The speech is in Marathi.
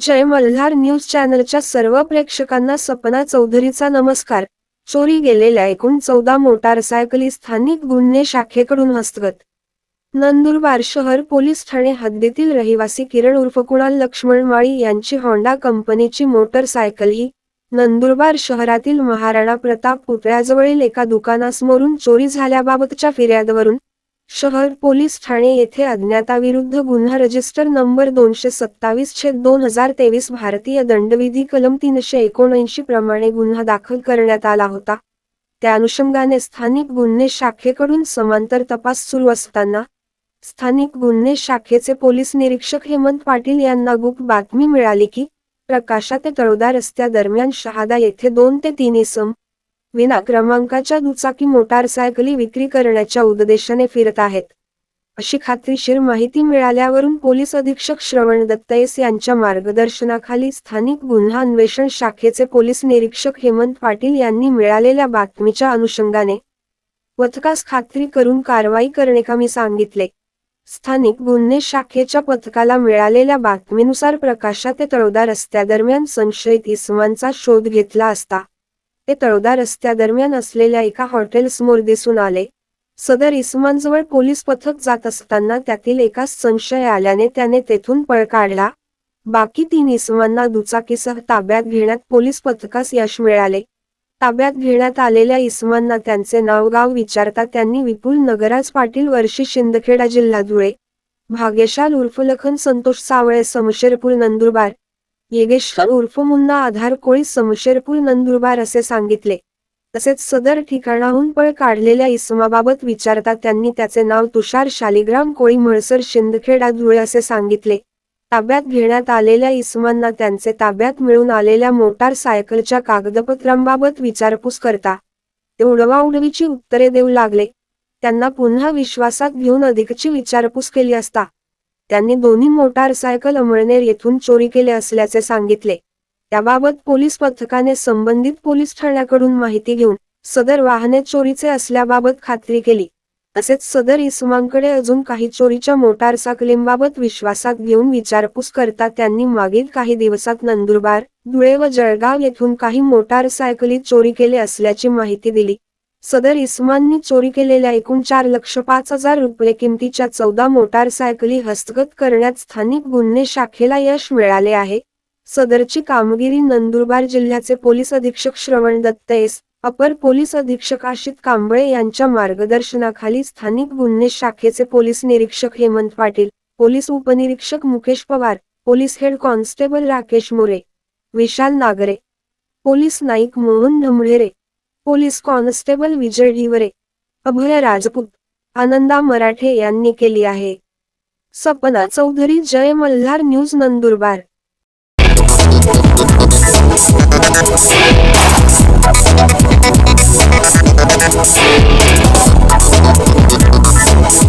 जय मल्हार न्यूज चॅनलच्या सर्व प्रेक्षकांना सपना चौधरीचा नमस्कार. चोरी गेलेल्या एकूण चौदा मोटारसायकली स्थानिक गुन्हे शाखेकडून हस्तगत. नंदुरबार शहर पोलीस ठाणे हद्दीतील रहिवासी किरण उर्फ कुणाल लक्ष्मण माळी यांची होंडा कंपनीची मोटरसायकल ही नंदुरबार शहरातील महाराणा प्रताप पुतळ्याजवळील एका दुकानासमोरून चोरी झाल्याबाबतच्या फिर्यादवरून शहर पोलीस ठाणे येथे अज्ञाताविरुद्ध गुन्हा रजिस्टर नंबर दोनशे सत्तावीस छेद दोन हजार तेवीस भारतीय दंडविधी कलम तीनशे एकोणऐंशी प्रमाणे गुन्हा दाखल करण्यात आला होता. त्या अनुषंगाने स्थानिक गुन्हे शाखेकडून समांतर तपास सुरू असताना स्थानिक गुन्हे शाखेचे पोलीस निरीक्षक हेमंत पाटील यांना गुप्त बातमी मिळाली की प्रकाशा ते तळोदा रस्त्यादरम्यान शहादा येथे दोन ते तीन इसम विना क्रमांकाच्या दुचाकी मोटारसायकली विक्री करण्याच्या उद्देशाने फिरत आहेत. अशी खात्रीशीर माहिती मिळाल्यावरून पोलीस अधीक्षक श्रवण दत्तयस यांच्या मार्गदर्शनाखाली स्थानिक गुन्हा अन्वेषण शाखेचे पोलीस निरीक्षक हेमंत पाटील यांनी मिळालेल्या बातमीच्या अनुषंगाने पथकास खात्री करून कारवाई करण्याकामी सांगितले. स्थानिक गुन्हे शाखेच्या पथकाला मिळालेल्या बातमीनुसार प्रकाशा ते तळोदा रस्त्यादरम्यान संशयित इसमांचा शोध घेतला असता ते तळोदा रस्त्यादरम्यान असलेल्या एका हॉटेलसमोर दिसून आले. सदर इस्मांजवळ पोलीस पथक जात असताना त्यातील एकास संशय आल्याने त्याने तेथून पळ काढला. बाकी तीन इसमांना दुचाकीसह ताब्यात घेण्यात पोलीस पथकास यश मिळाले. ताब्यात घेण्यात आलेल्या इसमांना त्यांचे नाव गाव विचारता त्यांनी विपुल नगराज पाटील वर्षी शिंदखेडा जिल्हा धुळे भाग्यशाल उर्फ लखन संतोष सावळे समशेरपूर नंदुरबार येगेश्वर उर्फ मुन्ना आधार कोळी समशेरपूर नंदुरबार असे सांगितले. तसेच सदर ठिकाणाहून पळ काढलेल्या इसमाबाबत विचारता त्यांनी त्याचे नाव तुषार शालिग्राम कोळी म्हळसर शिंदखेडा धुळे असे सांगितले. ताब्यात घेण्यात आलेल्या इसमांना त्यांचे ताब्यात मिळून आलेल्या मोटार सायकलच्या कागदपत्रांबाबत विचारपूस करता. ते उडवाउडवीची उत्तरे देऊ लागले. त्यांना पुन्हा विश्वासात घेऊन अधिकची विचारपूस केली असता. त्यांनी दोन्ही मोटारसायकल अमळनेर येथून चोरी केले असल्याचे सांगितले. त्याबाबत पोलीस पथकाने संबंधित पोलीस ठाण्याकडून माहिती घेऊन सदर वाहने चोरीचे असल्याबाबत खात्री केली. तसेच सदर इसमांकडे अजून काही चोरीच्या मोटारसायकलींबाबत विश्वासात घेऊन विचारपूस करता त्यांनी मागील काही दिवसात नंदुरबार धुळे व जळगाव येथून काही मोटारसायकली चोरी केले असल्याची माहिती दिली. सदर इस्मांनी चोरी केलेल्या एकूण चार लक्ष पाच हजार रुपये किमतीच्या चौदा मोटारसायकली हस्तगत करण्यात स्थानिक गुन्हे शाखेला यश मिळाले आहे. सदरची कामगिरी नंदुरबार जिल्ह्याचे पोलीस अधीक्षक श्रवण दत्त एस. अपर पोलीस अधीक्षक आशित कांबळे यांच्या मार्गदर्शनाखाली स्थानिक गुन्हे शाखेचे पोलीस निरीक्षक हेमंत पाटील पोलीस उपनिरीक्षक Mukesh Pawar police head constable Rakesh More Vishal Nagare police naik Mohan Dhamdhere police constable Vijay Dhiware Abhay Rajput Ananda Marathe यांनी केली आहे. सपना चौधरी जय मल्हार न्यूज नंदुरबार.